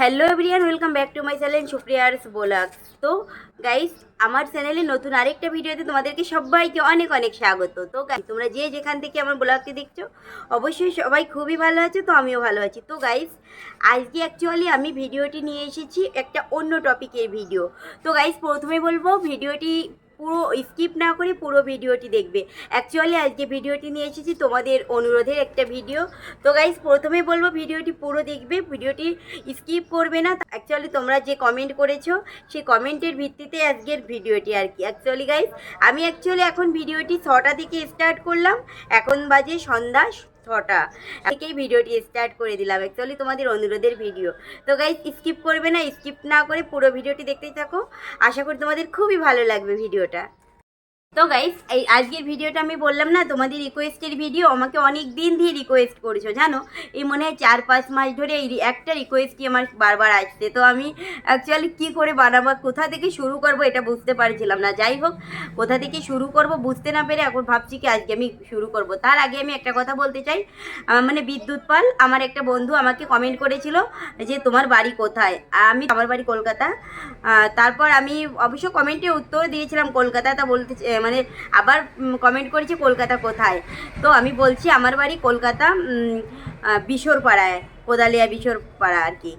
Hello everyone, welcome back to my channel Supriya's blog তো guys আমার চ্যানেলে নতুন আরেকটা ভিডিওতে তোমাদেরকে সবাইকে অনেক অনেক স্বাগত। তো তোমরা যে যেখান থেকে আমার ব্লগটি দেখছ, অবশ্যই সবাই খুবই ভালো আছে, তো আমিও ভালো আছি। তো গাইস আজকে অ্যাকচুয়ালি আমি ভিডিওটি নিয়ে এসেছি একটা অন্য টপিকের ভিডিও তো গাইস প্রথমে বলব, ভিডিওটি পুরো স্কিপ না করে পুরো ভিডিওটি দেখবে। অ্যাকচুয়ালি আজকে ভিডিওটি নিয়ে এসেছি তোমাদের অনুরোধের একটা ভিডিও তো গাইস প্রথমে বলব, ভিডিওটি পুরো দেখবে, ভিডিওটি স্কিপ করবে না। অ্যাকচুয়ালি তোমরা যে কমেন্ট করেছ, সেই কমেন্টের ভিত্তিতে আজকের ভিডিওটি আর কি। অ্যাকচুয়ালি গাইস আমি অ্যাকচুয়ালি এখন ভিডিওটি ছটা থেকে স্টার্ট করলাম। এখন বাজে সন্ধ্যা। ছটা থেকেই ভিডিওটি স্টার্ট করে দিলাম। অ্যাকচুয়ালি তোমাদের অনুরোধের ভিডিও তো গাইজ স্কিপ করবে না স্কিপ না করে পুরো ভিডিওটি দেখতেই থাকো। আশা করি তোমাদের খুবই ভালো লাগবে ভিডিওটা। তো গাইস এই আজকের ভিডিওটা আমি বললাম না, তোমাদের রিকোয়েস্টের ভিডিও আমাকে অনেক দিন দিয়ে রিকোয়েস্ট করেছ, জানো? এই মনে হয় চার পাঁচ মাস ধরে এই একটা রিকোয়েস্টই আমার বারবার আসছে। তো আমি অ্যাকচুয়ালি কী করে বানাবো কোথা থেকে শুরু করব এটা বুঝতে পারছিলাম না। যাই হোক, কোথা থেকে শুরু করব বুঝতে না পেরে এখন ভাবছি কি আজকে আমি শুরু করব। তার আগে আমি একটা কথা বলতে চাই। মানে বিদ্যুৎ পাল, আমার একটা বন্ধু আমাকে কমেন্ট করেছিল যে, তোমার বাড়ি কোথায়? আমি আমার বাড়ি কলকাতা। তারপর আমি অবশ্য কমেন্টে উত্তর দিয়েছিলাম কলকাতা, তা বলতে মানে আবার কমেন্ট করেছে কলকাতা কোথায়? তো আমি বলছি, আমার বাড়ি কলকাতা বিশোর পাড়ায় বিশোরপাড়ায়, কোদালিয়া বিশোরপাড়া আর কি।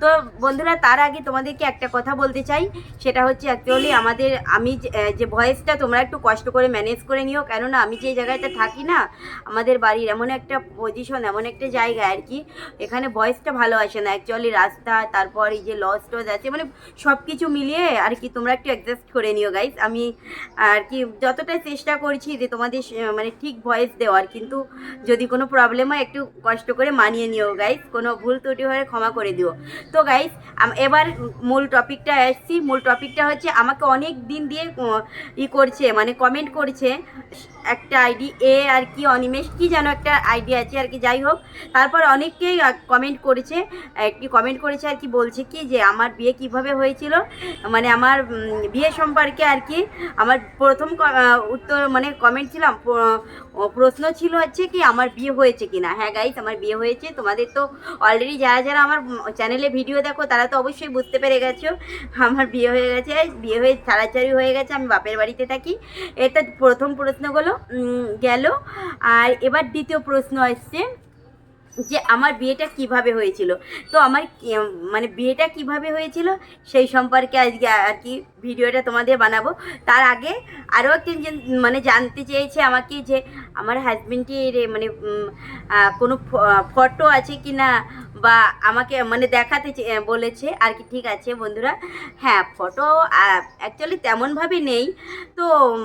তো বন্ধুরা, তার আগে তোমাদেরকে একটা কথা বলতে চাই। সেটা হচ্ছে অ্যাকচুয়ালি আমাদের আমি যে- ভয়েসটা তোমরা একটু কষ্ট করে ম্যানেজ করে নিও। কেননা আমি যে জায়গাটা থাকি না, আমাদের বাড়ির এমন একটা পজিশন এমন একটা জায়গা আর কি, এখানে ভয়েসটা ভালো আসে না। অ্যাকচুয়ালি রাস্তা, তারপর এই যে লস টস আছে মানে সব কিছু মিলিয়ে আর কি তোমরা একটু অ্যাডজাস্ট করে নিও গাইস আমি আর কি যতটা চেষ্টা করছি যে তোমাদের মানে ঠিক ভয়েস দেওয়ার, কিন্তু যদি কোনো প্রবলেম হয় একটু কষ্ট করে মানিয়ে নিও গাইস কোনো ভুল ত্রুটি হয়ে ক্ষমা করে দিও। তো গাইস এবার মূল টপিকটা আসছি। মূল টপিকটা হচ্ছে আমাকে অনেক দিন দিয়ে ই করছে মানে কমেন্ট করছে। একটা আইডি এ আর কি, অনিমেষ, কি যেন একটা আইডি আছে আর কি, যাই হোক। তারপর অনেককেই কমেন্ট করেছে। একটি কমেন্ট করেছে আর কি, বলছে কি যে, আমার বিয়ে কীভাবে হয়েছিল? মানে আমার বিয়ে সম্পর্কে আর কি, আমার প্রথম উত্তর মানে কমেন্ট ছিলাম প্রশ্ন ছিল হচ্ছে কি, আমার বিয়ে হয়েছে কিনা? হ্যাঁ গাইস আমার বিয়ে হয়েছে। তোমাদের তো অলরেডি যারা যারা আমার চ্যানেলে ভিডিও দেখো, তারা তো অবশ্যই বুঝতে পেরে গেছো। আমার বিয়ে হয়ে গেছে বিয়ে হয়ে ছাড়াছাড়ি হয়ে গেছে, আমি বাপের বাড়িতে থাকি। এটা প্রথম প্রশ্নগুলো গেল। আর এবার দ্বিতীয় প্রশ্ন আসছে। যে আমার বিয়েটা কীভাবে হয়েছিল। তো আমার মানে বিয়েটা কীভাবে হয়েছিল সেই সম্পর্কে আজকে আর কি ভিডিওটা তোমাদের বানাবো। তার আগে আরও একজন জন- মানে জানতে চেয়েছে আমাকে যে আমার হাজবেন্ডের মানে কোনো ফটো আছে কি না বা আমাকে মানে দেখাতে বলেছে আর কি, ঠিক আছে বন্ধুরা। হ্যাঁ ফটো অ্যাকচুয়ালি তেমনভাবে নেই। তো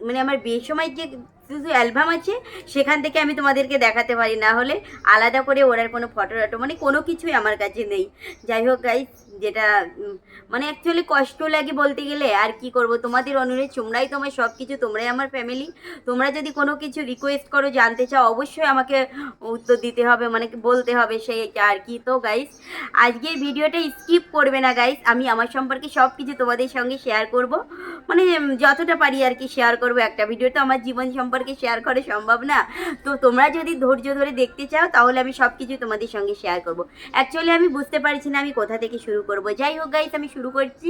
মানে আমার বিয়ের সময় যে শুধু অ্যালবাম আছে, সেখান থেকে আমি তোমাদেরকে দেখাতে পারি। না হলে আলাদা করে ওরার কোনো ফটো টটো মানে কোনো কিছুই আমার কাছে নেই। যাই হোক গাইস যেটা মানে অ্যাকচুয়ালি কষ্ট লাগে বলতে গেলে, আর কি করব? তোমাদের অনুরোধ, তোমরাই তোমার সব কিছু তোমরাই আমার ফ্যামিলি তোমরা যদি কোনো কিছু রিকোয়েস্ট করো, জানতে চাও, অবশ্যই আমাকে উত্তর দিতে হবে মানে বলতে হবে সেই আর কি। তো গাইস আজকের ভিডিওটা স্কিপ করবে না গাইস আমি আমার সম্পর্কে সব কিছু তোমাদের সঙ্গে শেয়ার করব। মানে যতটা পারি আর কি শেয়ার করব। একটা ভিডিও তো আমার জীবন সম্পর্কে শেয়ার করা সম্ভব না। তো তোমরা যদি ধৈর্য ধরে দেখতে চাও, তাহলে আমি সব কিছু তোমাদের সঙ্গে শেয়ার করব। অ্যাকচুয়ালি আমি বুঝতে পারছি না আমি কোথা থেকে শুরু করব। যাই হোক গাইস আমি শুরু করছি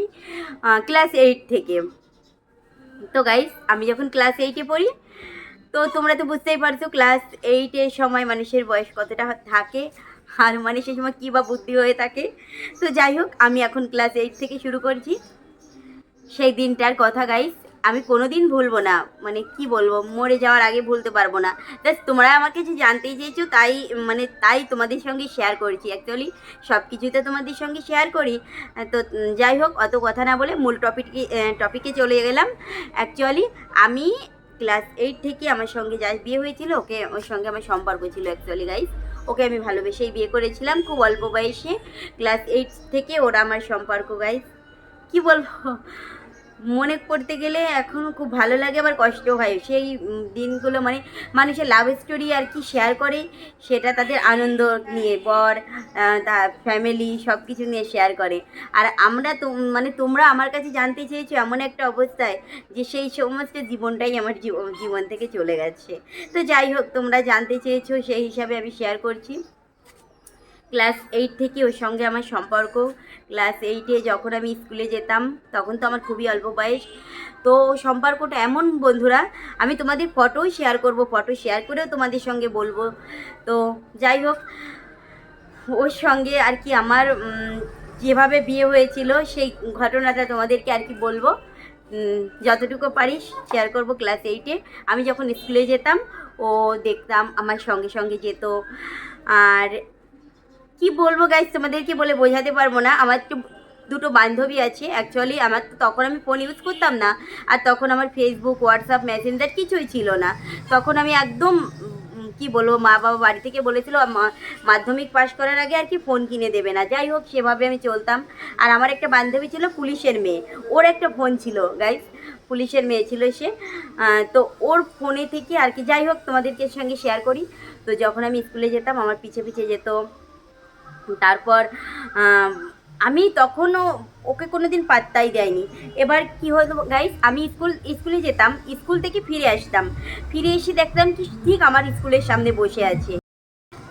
ক্লাস এইট থেকে। তো গাইস আমি যখন ক্লাস এইটে পড়ি, তো তোমরা তো বুঝতেই পারছ ক্লাস এইটের সময় মানুষের বয়স কতটা থাকে, আর মানে সে সময় কী বা বুদ্ধি হয়ে থাকে। তো যাই হোক, আমি এখন ক্লাস এইট থেকে শুরু করছি। সেই দিনটার কথা গাইস আমি কোনোদিন ভুলবো না। মানে কি বলব, মরে যাওয়ার আগে ভুলতে পারব না। জাস্ট তোমরা আমাকে যে জানতেই চেয়েছো তাই মানে তাই তোমাদের সঙ্গে শেয়ার করছি। অ্যাকচুয়ালি সব কিছুই তো তোমাদের সঙ্গে শেয়ার করি। তো যাই হোক, অত কথা না বলে মূল টপিকে টপিকে চলে গেলাম। অ্যাকচুয়ালি আমি ক্লাস এইট থেকে আমার সঙ্গে যার বিয়ে হয়েছিল, ওকে, ওর সঙ্গে আমার সম্পর্ক ছিল অ্যাকচুয়ালি গাইস ওকে আমি ভালোবেসেই বিয়ে করেছিলাম, খুব অল্প বয়সে। ক্লাস এইট থেকে ওরা আমার সম্পর্ক গাইস কি বলব? মনে করতে গেলে এখন খুব ভালো লাগে আবার কষ্ট হয়। সেই দিনগুলো মানে মানুষের লাভ স্টোরি আর কি শেয়ার করে সেটা তাদের আনন্দ নিয়ে আহ, তার ফ্যামিলি সব কিছু নিয়ে শেয়ার করে। আর আমরা তো মানে তোমরা আমার কাছে জানতে চেয়েছো এমন একটা অবস্থায় যে সেই সমস্ত জীবনটাই আমার জীব- জীবন থেকে চলে গেছে। তো যাই হোক তোমরা জানতে চেয়েছো সেই হিসাবে আমি শেয়ার করছি। ক্লাস এইট থেকে ওর সঙ্গে আমার সম্পর্ক। ক্লাস এইটে যখন আমি স্কুলে যেতাম, তখন তো আমার খুবই অল্প বয়স। তো সম্পর্কটা এমন বন্ধুরা, আমি তোমাদের ফটো শেয়ার করব ফটো শেয়ার করেও তোমাদের সঙ্গে বলব। তো যাই হোক, ওর সঙ্গে আর কি আমার যেভাবে বিয়ে হয়েছিল, সেই ঘটনাটা তোমাদেরকে আর কি বলব। যতটুকু পারিস শেয়ার করব ক্লাস এইটে। আমি যখন স্কুলে যেতাম, ও দেখতাম আমার সঙ্গে সঙ্গে যেত। আর কি বলব গাইজ তোমাদেরকে বলে বোঝাতে পারব না। আমার তো দুটো বান্ধবী আছে। অ্যাকচুয়ালি আমার তো তখন আমি ফোন ইউজ করতাম না। আর তখন আমার ফেসবুক হোয়াটসঅ্যাপ মেসেঞ্জার কিছুই ছিল না। তখন আমি একদম কি বলব মা বাবা বাড়ি থেকে বলেছিল মাধ্যমিক পাশ করার আগে আর কি ফোন কিনে দেবে না। যাই হোক, সেভাবে আমি চলতাম। আর আমার একটা বান্ধবী ছিল পুলিশের মেয়ে। ওর একটা ফোন ছিল গাইজ পুলিশের মেয়ে ছিল সে। তো ওর ফোনে থেকে আর কি, যাই হোক, তোমাদেরকে সঙ্গে শেয়ার করি। তো যখন আমি স্কুলে যেতাম, আমার পিছে পিছে যেত তারপর, আমি তখনও ওকে কোনো দিন পাত্তাই দেয়নি। এবার কি হতো গাইস আমি স্কুল, স্কুলে যেতাম, স্কুল থেকে ফিরে আসতাম। ফিরে এসে দেখতাম কি, ঠিক আমার স্কুলের সামনে বসে আছে।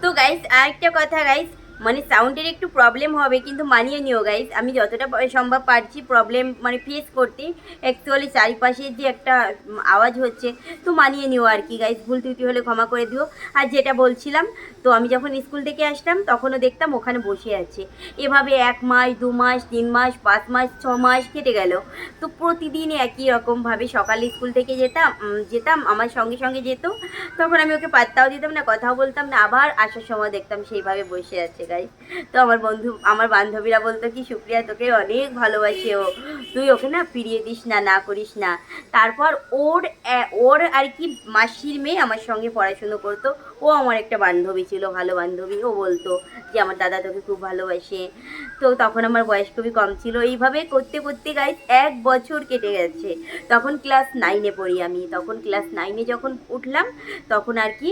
তো গাইস আরেকটা কথা গাইস মানে সাউন্ডের একটু প্রবলেম হবে, কিন্তু মানিয়ে নিও গাইস আমি যতটা সম্ভব পারছি প্রবলেম মানে ফেস করতে। অ্যাকচুয়ালি চারিপাশে যে একটা আওয়াজ হচ্ছে, তো মানিয়ে নিও আর কি গাইস ভুল ত্রুটি হলে ক্ষমা করে দিও। আর যেটা বলছিলাম, তো আমি যখন স্কুল থেকে আসতাম তখনও দেখতাম ওখানে বসে আছে। এভাবে এক মাস, দু মাস, তিন মাস, পাঁচ মাস, ছ মাস কেটে গেল। তো প্রতিদিন একই রকমভাবে সকালে স্কুল থেকে যেতাম যেতাম, আমার সঙ্গে সঙ্গে যেত। তখন আমি ওকে পাত্তাও দিতাম না, কথাও বলতাম না। আবার আসার সময় দেখতাম সেইভাবে বসে আছে। গাই তো আমার বন্ধু, আমার বান্ধবীরা বলতো কি, সুপ্রিয়া, তোকে অনেক ভালোবাসে ও। তুই ওকে না ফিরিয়ে দিস না না করিস না। তারপর ওর ওর আর কি মাসির মেয়ে আমার সঙ্গে পড়াশুনো করতো। ও আমার একটা বান্ধবী ছিল, ভালো বান্ধবী। ও বলতো যে, আমার দাদা তোকে খুব ভালোবাসে। তো তখন আমার বয়স খুবই কম ছিল। এইভাবে করতে করতে গাইজ এক বছর কেটে গেছে। তখন ক্লাস নাইনে পড়ি আমি। তখন ক্লাস নাইনে যখন উঠলাম, তখন আর কি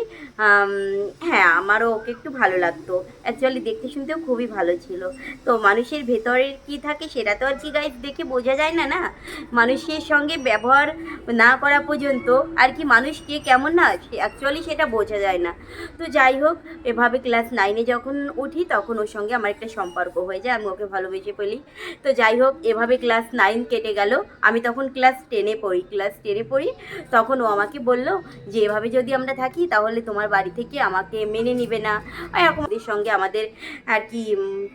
হ্যাঁ আমারও ওকে একটু ভালো লাগতো। অ্যাকচুয়ালি দেখতে শুনতেও খুবই ভালো ছিল। তো মানুষের ভেতরের কি থাকে সেটা তো আর কি গাইজ দেখে বোঝা যায় না না? মানুষের সঙ্গে ব্যবহার না করা পর্যন্ত আর কি মানুষ কে কেমন না অ্যাকচুয়ালি সেটা বোঝা যায় না। তো যাই হোক, এভাবে ক্লাস নাইনে যখন উঠি, তখন ওর সঙ্গে আমার একটা সম্পর্ক হয়ে যায়, আমি ওকে ভালোবেসে ফেলি তো যাই হোক, এভাবে ক্লাস নাইন কেটে গেল। আমি তখন ক্লাস টেনে পড়ি, ক্লাস টেনে পড়ি। তখন ও আমাকে বলল যে, এভাবে যদি আমরা থাকি, তাহলে তোমার বাড়ি থেকে আমাকে মেনে নিবে না। এরকম ওদের সঙ্গে আমাদের আর কি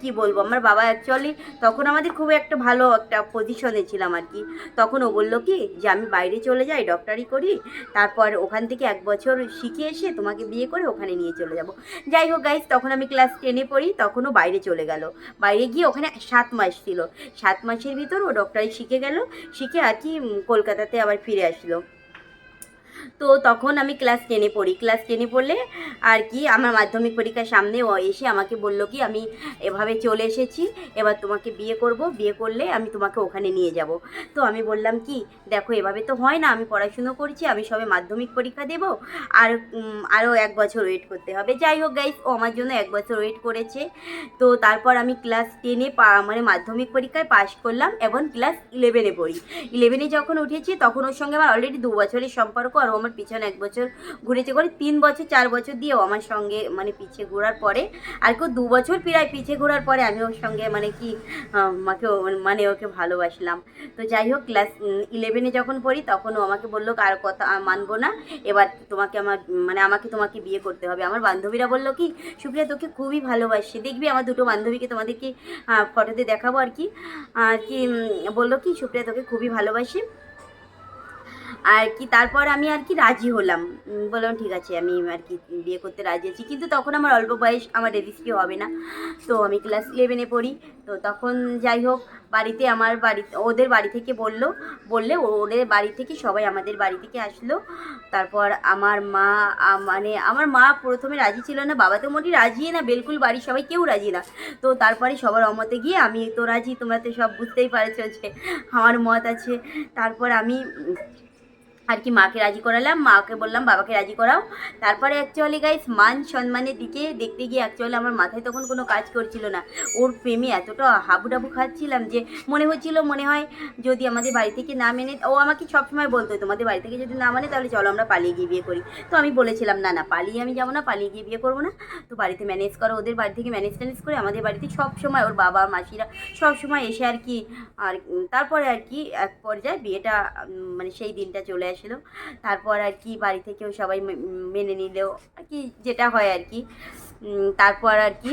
কি বলব, আমার বাবা অ্যাকচুয়ালি তখন আমাদের খুব একটা ভালো একটা পজিশনে ছিলাম আর কি। তখন ও বলল কি, যে, আমি বাইরে চলে যাই ডক্টরি করি। তারপর ওখান থেকে এক বছর শিখে এসে তোমাকে বিয়ে করে ওখানে নিয়ে চলে যাব। যাই হোক গাইজ তখন আমি ক্লাস টেনে পড়ি, তখনও বাইরে চলে গেল। বাইরে গিয়ে ওখানে সাত মাস ছিল। সাত মাসের ভিতর ও ডক্টরি শিখে গেল, শিখে আর কি কলকাতাতে আবার ফিরে আসলো। তো তখন আমি ক্লাস টেনে পড়ি। ক্লাস টেনে পড়লে আর কি, আমার মাধ্যমিক পরীক্ষার সামনে ও এসে আমাকে বলল কি, আমি এভাবে চলে এসেছি, এবার তোমাকে বিয়ে করব। বিয়ে করলে আমি তোমাকে ওখানে নিয়ে যাব। তো আমি বললাম কি, দেখো, এভাবে তো হয় না, আমি পড়াশুনো করছি, আমি সবে মাধ্যমিক পরীক্ষা দেব, আর আরও এক বছর ওয়েট করতে হবে। যাই হোক গাইস ও আমার জন্য এক বছর ওয়েট করেছে। তো তারপর আমি ক্লাস টেনে মানে মাধ্যমিক পরীক্ষায় পাশ করলাম এবং ক্লাস ইলেভেনে পড়ি। ইলেভেনে যখন উঠেছি, তখন ওর সঙ্গে আমার অলরেডি দু বছরের সম্পর্ক আর ও আমার পিছনে এক বছর ঘুরেছে করে তিন বছর চার বছর দিয়েও আমার সঙ্গে মানে পিছিয়ে ঘোরার পরে আর কেউ দু বছর প্রায় পিছিয়ে ঘোরার পরে আমি ওর সঙ্গে মানে কি আহ, মাকে ও- মানে ওকে ভালোবাসলাম। তো যাই হোক ক্লাস ইলেভেনে যখন পড়ি তখন ও আমাকে বলল কার কথা মানবো না এবার তোমাকে আমার মানে আমাকে তোমাকে বিয়ে করতে হবে। আমার বান্ধবীরা বলল কি সুপ্রিয়া তোকে খুবই ভালোবাসি। দেখবি আমার দুটো বান্ধবীকে তোমাদেরকে ফটোতে দেখাবো আর কি। আর কি বলল কি সুপ্রিয়া তোকে খুবই ভালোবাসি। আর কি, তারপর আমি আর কি রাজি হলাম। বললাম, ঠিক আছে, আমি আর কি বিয়ে করতে রাজি আছি। কিন্তু তখন আমার অল্প বয়স, আমার রেজিস্ট্রি হবে না। তো আমি ক্লাস ইলেভেনে পড়ি। তো তখন যাই হোক, বাড়িতে আমার বাড়ি, ওদের বাড়ি থেকে বলল, বললে ওদের বাড়ি থেকে সবাই আমাদের বাড়ি থেকে আসলো। তারপর আমার মা মানে আমার মা প্রথমে রাজি ছিল না, বাবা তো মোটি রাজি না, বিলকুল বাড়ির সবাই কেউ রাজি না। তো তারপরে সবার অমতে গিয়ে আমি তো রাজি, তোমরা তো সব বুঝতেই পারছ যে আমার মত আছে। তারপর আমি আর কি মাকে রাজি করালাম, মাকে বললাম, বাবাকে রাজি করাও। তারপরে অ্যাকচুয়ালি গাইস মান সম্মানের দিকে দেখতে গিয়ে অ্যাকচুয়ালি আমার মাথায় তখন কোনো কাজ করছিল না। ওর প্রেমে এতটা হাবুডাবু খাচ্ছিলাম যে মনে হচ্ছিল, মনে হয় যদি আমাদের বাড়ি থেকে না মেনে, ও আমাকে সবসময় বলতো, তোমাদের বাড়ি থেকে যদি না মানে তাহলে চলো আমরা পালিয়ে গিয়ে বিয়ে করি। তো আমি বলেছিলাম, না না, পালিয়ে আমি যাব না, পালিয়ে গিয়ে বিয়ে করব না। তো বাড়িতে ম্যানেজ করো, ওদের বাড়ি থেকে ম্যানেজ ট্যানেজ করে আমাদের বাড়িতে সব সময় ওর বাবা, মাসিরা সব সময় এসে আর কি, আর তারপরে আর কি এক পর্যায়ে বিয়েটা মানে সেই দিনটা চলে আসলো তারপর আর কি বাড়ি থেকেও সবাই মেনে নিলেও আর কি যেটা হয় আর কি। তারপর আর কি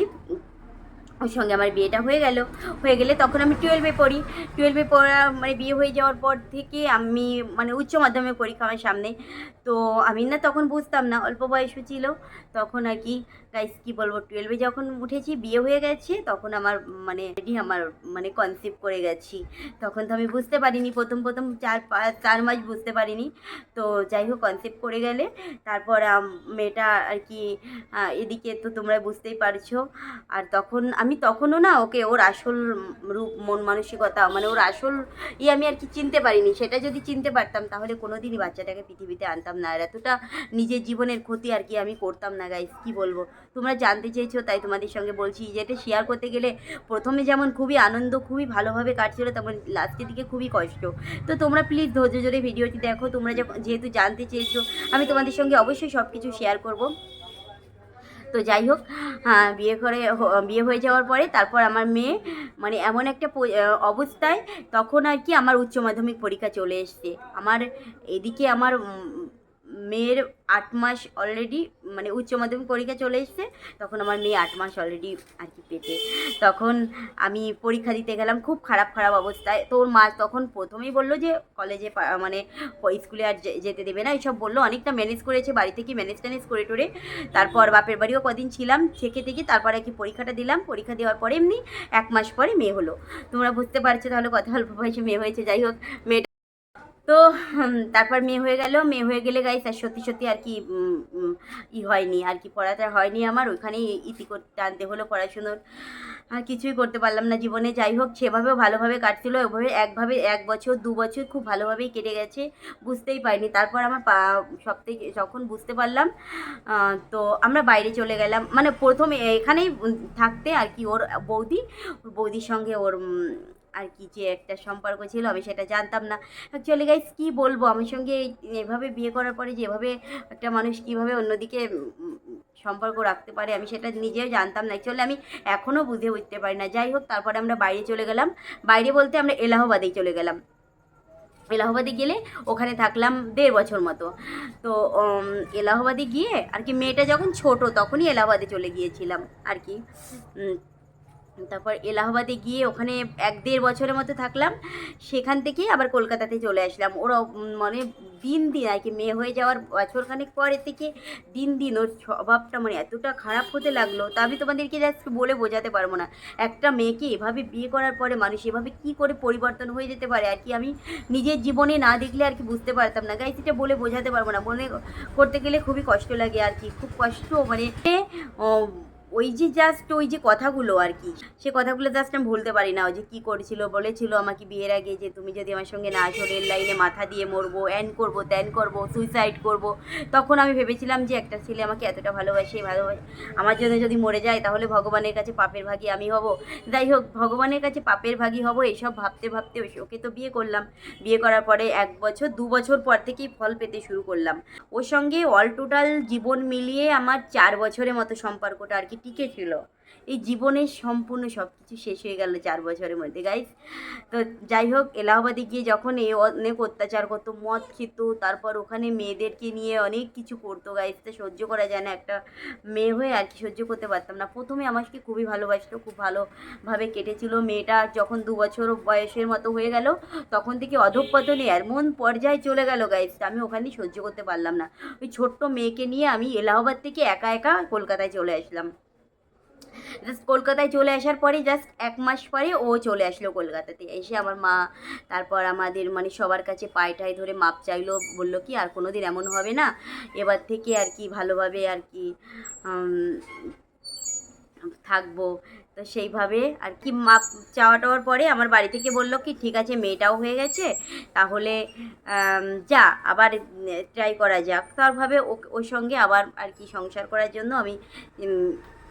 ওর সঙ্গে আমার বিয়েটা হয়ে গেল। হয়ে গেলে তখন আমি টুয়েলভে পড়ি। টুয়েলভে পড়া মানে বিয়ে হয়ে যাওয়ার পর থেকে আমি মানে উচ্চ মাধ্যমিক পরীক্ষা আমার সামনে। তো আমি না তখন বুঝতাম না, অল্প বয়সও ছিল। তখন আর কি গাইস কি বলব টুয়েলভে যখন উঠেছি, বিয়ে হয়ে গেছে, তখন আমার মানে রেডি আমার মানে কনসেপ্ট করে গেছি। তখন তো আমি বুঝতে পারিনি, প্রথম প্রথম চার পাঁচ চার মাস বুঝতে পারিনি। তো যাই হোক কনসেপ্ট করে গেলে, তারপর মেয়েটা আর কি এদিকে তো তোমরা বুঝতেই পারছ। আর তখন, আমি তখনও না, ওকে, ওর আসল রূপ, মন মানসিকতা মানে ওর আসল ই আমি আর কি চিনতে পারিনি। সেটা যদি চিনতে পারতাম, তাহলে কোনো দিনই বাচ্চাটাকে পৃথিবীতে আনতাম না। আর এতটা নিজের জীবনের ক্ষতি আর কি আমি করতাম না। গাইস কি বলব? তোমরা জানতে চেয়েছো তাই তোমাদের সঙ্গে বলছি যেটা শেয়ার করতে গেলে প্রথমে যেমন খুবই আনন্দ খুবই ভালোভাবে কাটছিল তেমন লাস্টের দিকে খুবই কষ্ট। তো তোমরা প্লিজ ধৈর্য ধরে ভিডিওটি দেখো তোমরা যেহেতু জানতে চেয়েছো আমি তোমাদের সঙ্গে অবশ্যই সব কিছু শেয়ার করব। তো যাই হোক হ্যাঁ, বিয়ে করে বিয়ে হয়ে যাওয়ার পরে তারপর আমার মেয়ে মানে এমন একটা অবস্থায় তখন আর কি আমার উচ্চ মাধ্যমিক পরীক্ষা চলে এসছে। আমার এদিকে আমার মেয়ের আট মাস অলরেডি মানে উচ্চ মাধ্যমিক পরীক্ষা চলে এসছে, তখন আমার মেয়ে আট মাস অলরেডি আর কি পেটে। তখন আমি পরীক্ষা দিতে গেলাম খুব খারাপ খারাপ অবস্থায়। তোর মা তখন প্রথমেই বলল যে কলেজে মানে স্কুলে আর যেতে দেবে না এইসব বলল। অনেকটা ম্যানেজ করেছে, বাড়ি থেকে ম্যানেজ ট্যানেজ করে টোরে। তারপর বাপের বাড়িও কদিন ছিলাম, থেকে থেকে তারপরে কি পরীক্ষাটা দিলাম। পরীক্ষা দেওয়ার পরে এমনি এক মাস পরে মেয়ে হলো। তোমরা বুঝতে পারছ তাহলে কত অল্প বয়সে মেয়ে হয়েছে। যাই হোক, মেয়েটা তো তারপর মেয়ে হয়ে গেল। মেয়ে হয়ে গেলে গাইস আর সত্যি সত্যি আর কি ই হয়নি, আর কি পড়াটা হয়নি আমার। ওইখানেই ইতি করতে আনতে হলো পড়াশুনোর। আর কিছুই করতে পারলাম না জীবনে। যাই হোক, সেভাবেও ভালোভাবে কাটছিল। ওভাবে একভাবে এক বছর, দু বছর খুব ভালোভাবেই কেটে গেছে। বুঝতেই পারিনি। তারপর আমার পা, সব থেকে, যখন বুঝতে পারলাম তো আমরা বাইরে চলে গেলাম। মানে প্রথমে এখানেই থাকতে আর কি ওর বৌদি, বৌদির সঙ্গে ওর আর কি যে একটা সম্পর্ক ছিল আমি সেটা জানতাম না। অ্যাকচুয়ালি গাইস কী বলব? আমার সঙ্গে এভাবে বিয়ে করার পরে যেভাবে একটা মানুষ কীভাবে অন্যদিকে সম্পর্ক রাখতে পারে আমি সেটা নিজেও জানতাম না। অ্যাকচুয়ালি আমি এখনও বুঝে উঠতে পারি না। যাই হোক, তারপরে আমরা বাইরে চলে গেলাম। বাইরে বলতে আমরা এলাহাবাদেই চলে গেলাম। এলাহাবাদে গেলে ওখানে থাকলাম দেড় বছর মতো। তো এলাহাবাদে গিয়ে আর কি মেয়েটা যখন ছোট তখনই এলাহাবাদে চলে গিয়েছিলাম আর কি। তারপর এলাহাবাদে গিয়ে ওখানে এক দেড় বছরের মতো থাকলাম। সেখান থেকে আবার কলকাতাতে চলে আসলাম। ওরা মানে দিন দিন আর কি মেয়ে হয়ে যাওয়ার বছরখানেক পরে থেকে দিন দিন ওর স্বভাবটা মানে এতটা খারাপ হতে লাগল। তা আমি তোমাদেরকে জাস্ট বলে বোঝাতে পারব না। একটা মেয়েকে এভাবে বিয়ে করার পরে মানুষ এভাবে কি করে পরিবর্তন হয়ে যেতে পারে? আর কি আমি নিজের জীবনে না দেখলে আর কি বুঝতে পারতাম না। গাই সেটা বলে বোঝাতে পারব না। মনে করতে গেলে খুবই কষ্ট লাগে আর কি। খুব কষ্ট মানে ওই যে জাস্ট ওই যে কথাগুলো আর কি, সে কথাগুলো জাস্ট আমি ভুলতে পারি না। ওই যে কী করেছিল, বলেছিল আমাকে বিয়ের আগে যে তুমি যদি আমার সঙ্গে না আসো, রেল লাইনে মাথা দিয়ে মরবো অ্যান করব ত্যান করব সুইসাইড করব। তখন আমি ভেবেছিলাম যে একটা ছেলে আমাকে এতটা ভালোবাসে ভালোবাসে। আমার জন্য যদি মরে যায়, তাহলে ভগবানের কাছে পাপের ভাগী আমি হব। যাই হোক, ভগবানের কাছে পাপের ভাগী হব এইসব ভাবতে ভাবতে ওকে তো বিয়ে করলাম। বিয়ে করার পরে এক বছর, দু বছর পর থেকেই ফল পেতে শুরু করলাম। ওর সঙ্গে অল টোটাল জীবন মিলিয়ে আমার চার বছরের মতো সম্পর্কটা আর কি টিকে ছিল। এই জীবনের সম্পূর্ণ সব কিছু শেষ হয়ে গেল চার বছরের মধ্যে। গাইস তো যাই হোক, এলাহাবাদে গিয়ে যখন এ অনেক অত্যাচার করতো, মদ খেত, তারপর ওখানে মেয়েদেরকে নিয়ে অনেক কিছু করতো। গাইস তো সহ্য করা যায় না। একটা মেয়ে হয়ে আর কি সহ্য করতে পারতাম না। প্রথমে আমাকে খুবই ভালোবাসতো, খুব ভালোভাবে কেটেছিল। মেয়েটা যখন দু বছর বয়সের মতো হয়ে গেল, তখন থেকে অধঃপতনে এমন পর্যায়ে চলে গেল গাইস আমি ওখানেই সহ্য করতে পারলাম না। ওই ছোট্ট মেয়েকে নিয়ে আমি এলাহাবাদ থেকে একা একা কলকাতায় চলে আসলাম। জাস্ট কলকাতায় চলে আসার পরে জাস্ট এক মাস পরে ও চলে আসলো কলকাতাতে। এসে আমার মা, তারপর আমাদের মানে সবার কাছে পায়ে টায়ে ধরে মাপ চাইলো, বলল কি, আর কোনো দিন এমন হবে না। এবার থেকে আর কি ভালোভাবে আর কি থাকব। তো সেইভাবে আর কি মাপ চাওয়া টাওয়ার পরে আমার বাড়ি থেকে বলল কি, ঠিক আছে, মেয়েটাও হয়ে গেছে। তাহলে যা, আবার ট্রাই করা যাক। তারভাবে ওর সঙ্গে আবার আর কি সংসার করার জন্য আমি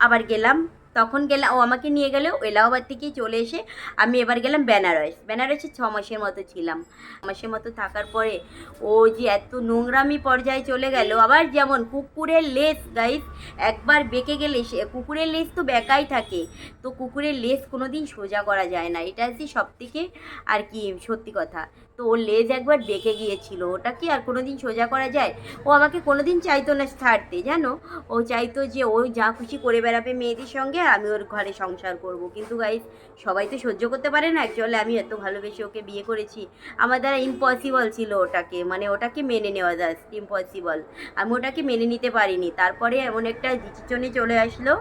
আবার গেলাম, তখন গেলাম ও আমাকে নিয়ে গেলে, এলাহাবাদ থেকেই চলে এসে আমি এবার গেলাম বেনারস। বেনারসে ছ মাসের মতো ছিলাম। মাসের মতো থাকার পরে ও যে এত নোংরামি পর্যায়ে চলে গেল, আবার যেমন কুকুরের লেস গাইস একবার বেঁকে গেলে সে, কুকুরের লেস তো বেঁকাই থাকে, তো কুকুরের লেস কোনো দিন সোজা করা যায় না। এটা হচ্ছে সব থেকে আর কি সত্যি কথা। তো ওর লেজ একবার বেঁকে গিয়েছিল, ওটা কি আর কোনো দিন সোজা করা যায়? ও আমাকে কোনো দিন চাইতো না ছাড়তে, জানো? ও চাইতো যে ও যা খুশি করে বেড়াবে মেয়েদের সঙ্গে আর আমি ওর ঘরে সংসার করব। কিন্তু গাইস সবাই তো সহ্য করতে পারে না অ্যাকচুয়ালি আমি এত ভালোবেসে ওকে বিয়ে করেছি। আমার দ্বারা ইম্পসিবল ছিল ওটাকে মানে ওটাকে মেনে নেওয়া জাস্ট ইম্পসিবল আমি ওটাকে মেনে নিতে পারিনি। তারপরে এমন একটা ডিসিশনে চলে আসলো,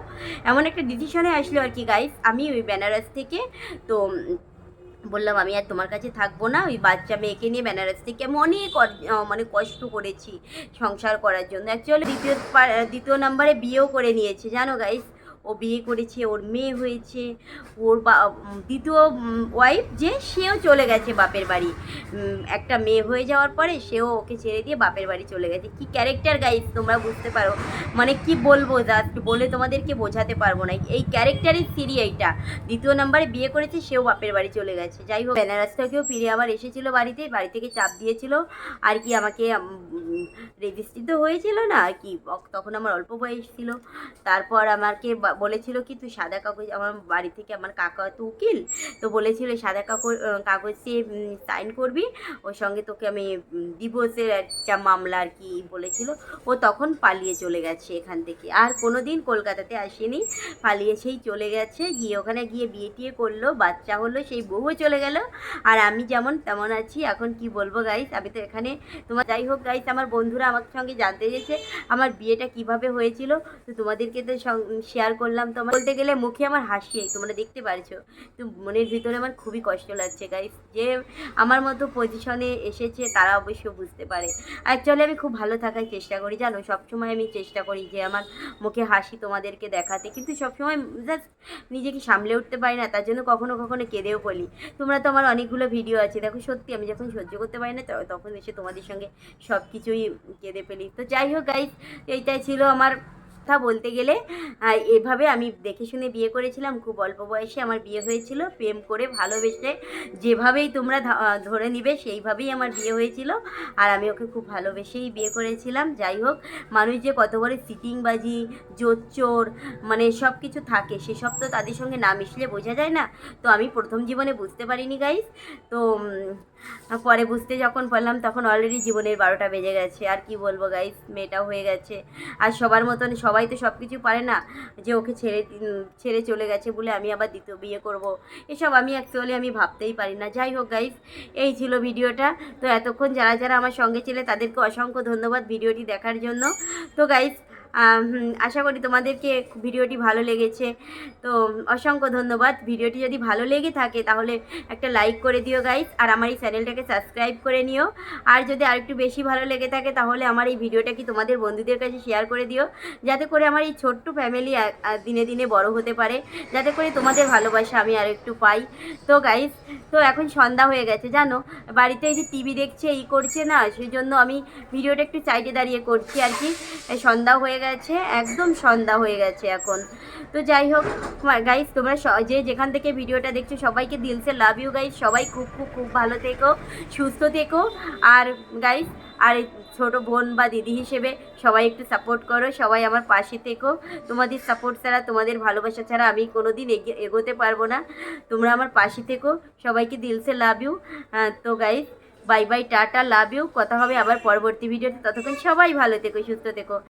এমন একটা ডিসিশনে আসলো আর কি গাইস আমি ওই বেনারস থেকে, তো বললাম, আমি আর তোমার কাছে থাকব না। ওই বাচ্চা মেয়েকে নিয়ে বেনারস থেকে আমি অনেক মানে কষ্ট করেছি সংসার করার জন্য। অ্যাকচুয়ালি দ্বিতীয় দ্বিতীয় নাম্বারে বিয়েও করে নিয়েছে। জানো গাইস ও বিয়ে করেছে, ওর মেয়ে হয়েছে, ওর বা দ্বিতীয় ওয়াইফ যে, সেও চলে গেছে বাপের বাড়ি। একটা মেয়ে হয়ে যাওয়ার পরে সেও ওকে ছেড়ে দিয়ে বাপের বাড়ি চলে গেছে। কি ক্যারেক্টার গাইস তোমরা বুঝতে পারো। মানে কি বলব জাস্ট বলে তোমাদেরকে বোঝাতে পারব না। এই ক্যারেক্টারই সিরি এইটা। দ্বিতীয় নাম্বারে বিয়ে করেছে, সেও বাপের বাড়ি চলে গেছে। যাই হোক, বেনারস থেকেও ফিরে আবার এসেছিল বাড়িতে। বাড়ি থেকে চাপ দিয়েছিল। আর কি আমাকে রেজিস্ট্রি তো হয়েছিল না, আর কি, তখন আমার অল্প বয়স ছিল। তারপর আমাকে বলেছিল কি, তুই সাদা কাগজ আমার বাড়ি থেকে আমার কাকা তো উকিল। তো বলেছিল, সাদা কাগজ কাগজে সাইন করবি। ওর সঙ্গে তোকে আমি ডিভোর্সের একটা মামলা আর কি, বলেছিল। ও তখন পালিয়ে চলে গেছে এখান থেকে। আর কোনো দিন কলকাতাতে আসেনি। পালিয়ে সেই চলে গেছে। গিয়ে ওখানে গিয়ে বিয়ে টিয়ে করল, বাচ্চা হলো, সেই বউও চলে গেল। আর আমি যেমন তেমন আছি। এখন কি বলব গাইস আমি তো এখানে তোমার, যাই হোক গাইস আমার বন্ধুরা আমার সঙ্গে জানতে চেয়েছে, আমার বিয়েটা কীভাবে হয়েছিল। তো তোমাদেরকে তো শেয়ার করলাম তো বলতে গেলে মুখে আমার হাসি তোমরা দেখতে পারছ। তো মনের ভিতরে আমার খুবই কষ্ট লাগছে গাইস যে আমার মতো পজিশনে এসেছে, তারা অবশ্য বুঝতে পারে। অ্যাকচুয়ালি আমি খুব ভালো থাকার চেষ্টা করি, জানো? সবসময় আমি চেষ্টা করি যে আমার মুখে হাসি তোমাদেরকে দেখাতে। কিন্তু সবসময় জাস্ট নিজেকে সামলে উঠতে পারি না, তার জন্য কখনো কখনো কেঁদেও বলি তোমরা তো আমার অনেকগুলো ভিডিও আছে, দেখো সত্যি আমি যখন সহ্য করতে পারি না তখন এসে তোমাদের সঙ্গে সব কিছুই কেঁদে ফেলি। তো যাই হোক গাইস এইটাই ছিল আমার কথা বলতে গেলে এভাবে আমি দেখে শুনে বিয়ে করেছিলাম। খুব অল্প বয়সে আমার বিয়ে হয়েছিল। প্রেম করে ভালোবেসে যেভাবেই তোমরা ধরে নিবে, সেইভাবেই আমার বিয়ে হয়েছিল। আর আমি ওকে খুব ভালোবেসেই বিয়ে করেছিলাম। যাই হোক, মানুষ যে কত বড় সিটিংবাজি জোচ্চোর মানে সব কিছু থাকে, সেসব তো তাদের সঙ্গে না মিশলে বোঝা যায় না। তো আমি প্রথম জীবনে বুঝতে পারিনি গাইস তো পরে বুঝতে যখন পারলাম, তখন অলরেডি জীবনের বারোটা বেজে গেছে। আর কি বলব গাইস মেয়েটাও হয়ে গেছে। আর সবার মতন সবাই তো সব কিছু পারে না যে ওকে ছেড়ে ছেড়ে চলে গেছে বলে আমি আবার দ্বিতীয় বিয়ে করব। এসব আমি অ্যাকচুয়ালি আমি ভাবতেই পারি না। যাই হোক গাইস এই ছিল ভিডিওটা। তো এতক্ষণ যারা যারা আমার সঙ্গে ছিলে, তাদেরকে অসংখ্য ধন্যবাদ ভিডিওটি দেখার জন্য। তো গাইস আশা করি তোমাদেরকে ভিডিওটি ভালো লেগেছে। তো অসংখ্য ধন্যবাদ। ভিডিওটি যদি ভালো লেগে থাকে তাহলে একটা লাইক করে দিও গাইস আর আমার এই চ্যানেলটাকে সাবস্ক্রাইব করে নিও। আর যদি আরেকটু বেশি ভালো লেগে থাকে তাহলে আমার এই ভিডিওটা কি তোমাদের বন্ধুদের কাছে শেয়ার করে দিও। যাতে করে আমার এই ছোট্ট ফ্যামিলি দিনে দিনে বড় হতে পারে। যাতে করে তোমাদের ভালোবাসা আমি আর একটু পাই। তো গাইস তো এখন সন্ধ্যা হয়ে গেছে, জানো? বাড়িতে এই যে টিভি দেখছে এই করছে না, সেই জন্য আমি ভিডিওটা একটু সাইডে দাঁড়িয়ে করছি আর কি। সন্ধ্যা হয়ে গেছে, একদম সন্ধ্যা হয়ে গেছে এখন। তো যাই হোক গাইস তোমরা যে যেখান থেকে ভিডিওটা দেখছ, সবাইকে দিলসে লাভ ইউ গাইস সবাই খুব খুব খুব ভালো থেকো, সুস্থ থেকো। আর গাইস আর ছোটো বোন বা দিদি হিসেবে সবাই একটু সাপোর্ট করো, সবাই আমার পাশে থেকো। তোমাদের সাপোর্ট ছাড়া, তোমাদের ভালোবাসা ছাড়া আমি কোনো দিন এগোতে পারব না। তোমরা আমার পাশে থেকো, সবাইকে দিলসে লাভ ইউ তো guys bye bye ta ta love you কথা হবে আবার পরবর্তী ভিডিওতে। ততক্ষণ সবাই ভালো থেকো, সুস্থ থেকো।